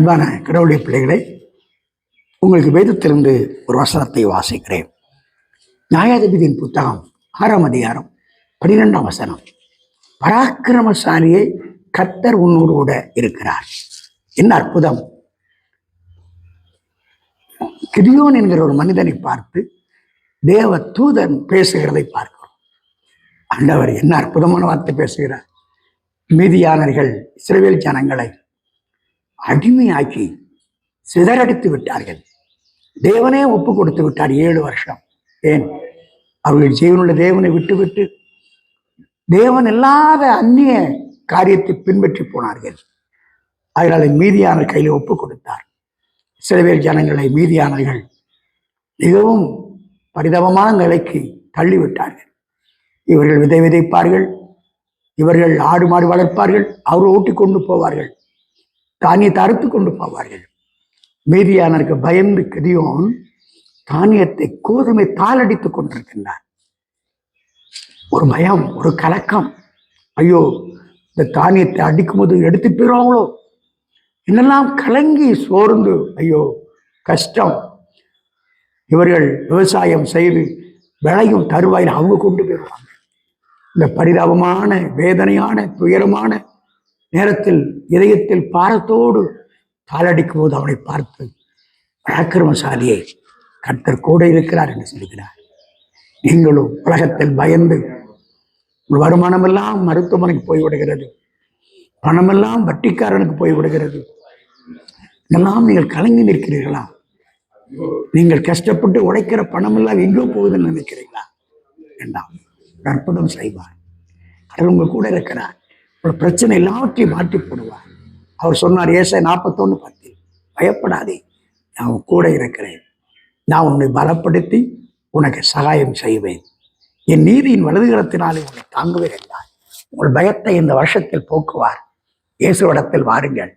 அன்பான கடவுளுடைய பிள்ளைகளை உங்களுக்கு வேதத்திலிருந்து ஒரு வசனத்தை வாசிக்கிறேன். நியாயாதிபதியின் புத்தகம் ஆறாம் அதிகாரம் பனிரெண்டாம் வசனம். பராக்கிரமசாலியை கத்தர் உன்னோடு கூட இருக்கிறார். என்ன அற்புதம். கிரியோன் என்கிற ஒரு மனிதனை பார்த்து தேவ தூதன் பேசுகிறதை பார்க்கிறோம். ஆண்டவர் என்ன அற்புதமான வார்த்தை பேசுகிறார். மீதியானர்கள் இஸ்ரவேல் ஜனங்களை அடிமையாக்கி சிதறடித்து விட்டார்கள். தேவனே ஒப்பு கொடுத்து விட்டார் ஏழு வருஷம். ஏன்? அவர்கள் ஜீவனுள்ள தேவனை விட்டுவிட்டு தேவன் இல்லாத அந்நிய காரியத்தை பின்பற்றி போனார்கள். அதனால மீதியான கையில் ஒப்பு கொடுத்தார். சில பேர் ஜனங்களை மீதியானவர்கள் மிகவும் பரிதாபமான நிலைக்கு தள்ளிவிட்டார்கள். இவர்கள் விதை விதைப்பார்கள். இவர்கள் ஆடு மாடு வளர்ப்பார்கள். அவர் ஓட்டி கொண்டு போவார்கள். தானியத்தை அறுத்து கொண்டு போவார்கள். மீதியானருக்கு பயந்து கதியோன் தானியத்தை கோதுமை தாளடித்துக் கொண்டிருக்கின்றார் ஒரு பயம் ஒரு கலக்கம். ஐயோ இந்த தானியத்தை அடிக்கும்போது எடுத்து போயிடுவாங்களோ? என்னெல்லாம் கலங்கி சோர்ந்து ஐயோ கஷ்டம். இவர்கள் விவசாயம் செய்து விளையும் தருவாயில் அவங்க கொண்டு போயிடுவாங்க. இந்த பரிதாபமான வேதனையான துயரமான நேரத்தில் இதயத்தில் பாரத்தோடு தாளடிக்கும் போது அவனை பார்த்து பராக்கிரமசாலியை கர்த்தர் கூட இருக்கிறார் என்று சொல்கிறார். நீங்களும் உலகத்தில் பயந்து உங்கள் வருமானமெல்லாம் மருத்துவமனைக்கு போய்விடுகிறது. பணமெல்லாம் வட்டிக்காரனுக்கு போய்விடுகிறது. இதெல்லாம் நீங்கள் கலங்கி நிற்கிறீர்களா? நீங்கள் கஷ்டப்பட்டு உழைக்கிற பணமெல்லாம் எங்கோ போகுதுன்னு நினைக்கிறீங்களா? வேண்டாம். அற்புதம் செய்வார். கடவுள் உங்க கூட இருக்கிறார். ஒரு பிரச்சனை எல்லாவற்றையும் மாற்றி போடுவார். அவர் சொன்னார் ஏசை நாற்பத்தொன்று பத்தில் பயப்படாதே நான் உன் கூட இருக்கிறேன். நான் உன்னை பலப்படுத்தி உனக்கு சகாயம் செய்வேன். என் நீதியின் வலதுகரத்தினாலே உன்னை தாங்குவேன் என்றார். உங்கள் பயத்தை இந்த வருஷத்தில் போக்குவார். இயேசுவிடத்தில் வாருங்கள்.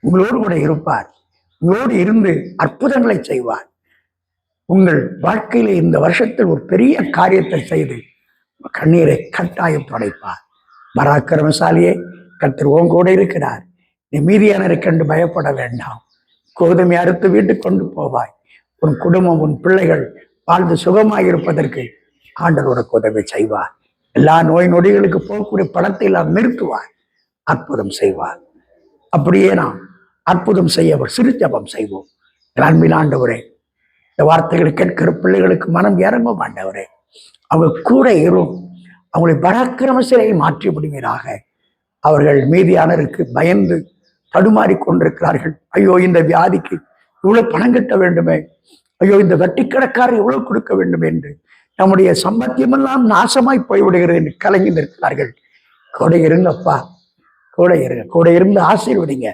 உங்களோடு கூட இருப்பார். உங்களோடு இருந்து அற்புதங்களை செய்வார். உங்கள் வாழ்க்கையில இந்த வருஷத்தில் ஒரு பெரிய காரியத்தை செய்து கண்ணீரை கட்டாயம் துடைப்பார். பராக்கிரமசாலியே கத்தர் உன் கூட இருக்கிறார். நீ கண்டு பயப்பட வேண்டாம். கோதுமை அறுத்து வீட்டுக்கு கொண்டு போவாய். உன் குடும்பம் உன் பிள்ளைகள் வாழ்ந்து சுகமாக இருப்பதற்கு ஆண்டவர் உனக்கு உதவி செய்வார். எல்லா நோய் நொடிகளுக்கு போகக்கூடிய படத்தை எல்லாம் நிறுத்துவார். அற்புதம் செய்வார். அப்படியே நாம் அற்புதம் செய்ய அவர் சிறு ஜபம் செய்வோம். அன்பில் ஆண்டவரே இந்த வார்த்தைகளை கேட்கிற பிள்ளைகளுக்கு மனம் இறங்கும் ஆண்டவரே. அவங்க கூட இரும் அவங்களை பராக்கிரமசிலை மாற்றி விடுவீராக. அவர்கள் மீதியானருக்கு பயந்து தடுமாறி கொண்டிருக்கிறார்கள். ஐயோ இந்த வியாதிக்கு இவ்வளவு பணம் கட்ட வேண்டுமே. ஐயோ இந்த வட்டிக்கடக்காரர் எவ்வளவு கொடுக்க வேண்டும் என்று. நம்முடைய சம்பத்தியமெல்லாம் நாசமாய் போய்விடுகிறது என்று கலங்கி நிற்கிறார்கள். கூட இருங்கப்பா. கூட இருங்க. கூட இருந்து ஆசீர்வதிங்க.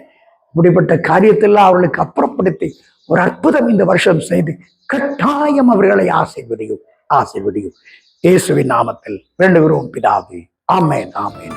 இப்படிப்பட்ட காரியத்தெல்லாம் அவர்களுக்கு அப்புறப்படுத்தி ஒரு அற்புதம் இந்த வருஷம் செய்து கட்டாயம் அவர்களை ஆசீர்வதியும் ஆசீர்வதியும் இயேசுவின் நாமத்தில் வேண்டுகிறோம் பிதாவே. ஆமேன் ஆமேன்.